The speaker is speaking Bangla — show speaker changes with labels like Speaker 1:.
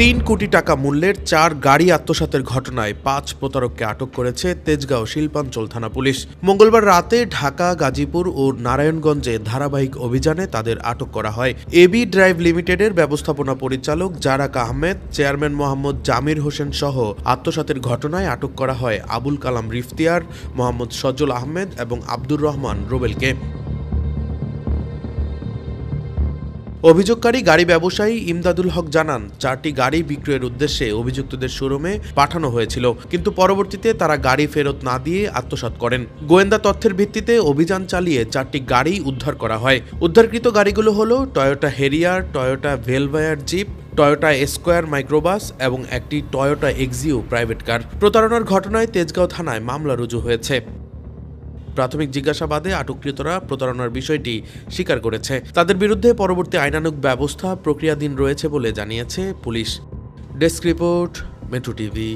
Speaker 1: তিন কোটি টাকা মূল্যের চার গাড়ি আত্মসাতের ঘটনায় পাঁচ প্রতারককে আটক করেছে তেজগাঁও শিল্পাঞ্চল থানা পুলিশ। মঙ্গলবার রাতে ঢাকা, গাজীপুর ও নারায়ণগঞ্জে ধারাবাহিক অভিযানে তাদের আটক করা হয়। এবি ড্রাইভ লিমিটেডের ব্যবস্থাপনা পরিচালক জারাক আহমেদ, চেয়ারম্যান মোহাম্মদ জামির হোসেন সহ আত্মসাতের ঘটনায় আটক করা হয় আবুল কালাম রিফতিয়ার, মোহাম্মদ সজল আহমেদ এবং আব্দুর রহমান রুবেলকে। অভিযোগকারী গাড়ি ব্যবসায়ী ইমদাদুল হক জানান, চারটি গাড়ি বিক্রয়ের উদ্দেশ্যে অভিযুক্তদের শোরুমে পাঠানো হয়েছিল, কিন্তু পরবর্তীতে তারা গাড়ি ফেরত না দিয়ে আত্মসাৎ করেন। গোয়েন্দা তথ্যের ভিত্তিতে অভিযান চালিয়ে চারটি গাড়ি উদ্ধার করা হয়। উদ্ধারকৃত গাড়িগুলো হলো টয়োটা হেরিয়ার, টয়োটা ভেলভায়ার জিপ, টয়োটা স্কোয়ার মাইক্রোবাস এবং একটি টয়োটা এক্সিও প্রাইভেট কার। প্রতারণার ঘটনায় তেজগাঁও থানায় মামলা রুজু হয়েছে। প্রাথমিক জিজ্ঞাসাবাদে আটককৃতরা প্রতারণার বিষয়টি স্বীকার করেছে। তাদের বিরুদ্ধে পরবর্তী আইনানুগ ব্যবস্থা প্রক্রিয়াধীন রয়েছে বলে জানিয়েছে police. Desk report, Metro TV.